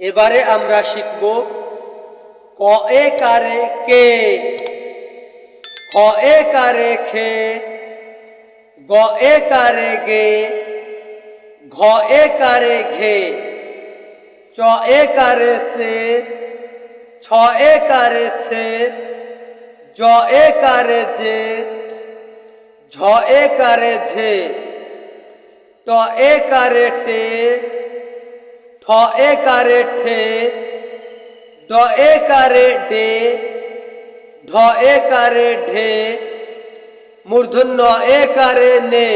এবারে আমরা শিখব ক এ কারে কে? খ এ কারে খে? গ এ কারে গে? ঘ এ কারে ঘে? চ এ কারে সে? ছ এ কারে ছে জ এ কারে যে ঝ এ কারে ঝে? ট এ কারে টে? ঠ এ কারে ঠে ড এ কারে ডে ঢ এ কারে ঢে, মূর্ধন্য এ কারে নে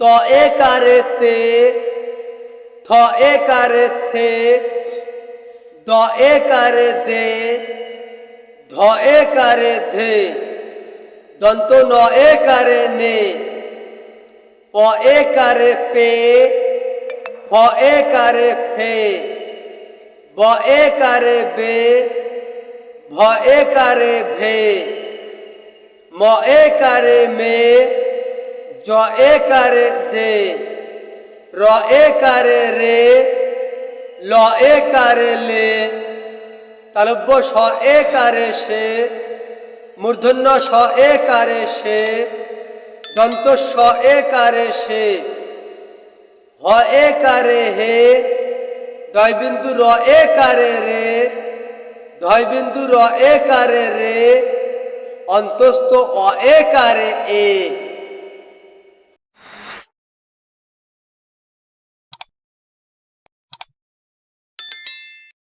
ত এ কারে তে থ এ কারে থে দ এ কারে দে ধ এ কারে ধে, দন্ত ন এ কারে নে প এ কারে পে ফ এ কারে ফে ব এ কারে বে ভ এ কারে ভে ম এ কারে মে জ এ কারে জে র এ কারে রে ল এ কারে লে, তালব্য স এ কারে সে, মূর্ধন্য স এ কারে সে, দন্ত স এ কারে সে। হ এ কারে হে? দয় বিন্দু র এ কারে রে? দয় বিন্দু র এ কারে রে? অন্তস্থ অ এ কারে এ?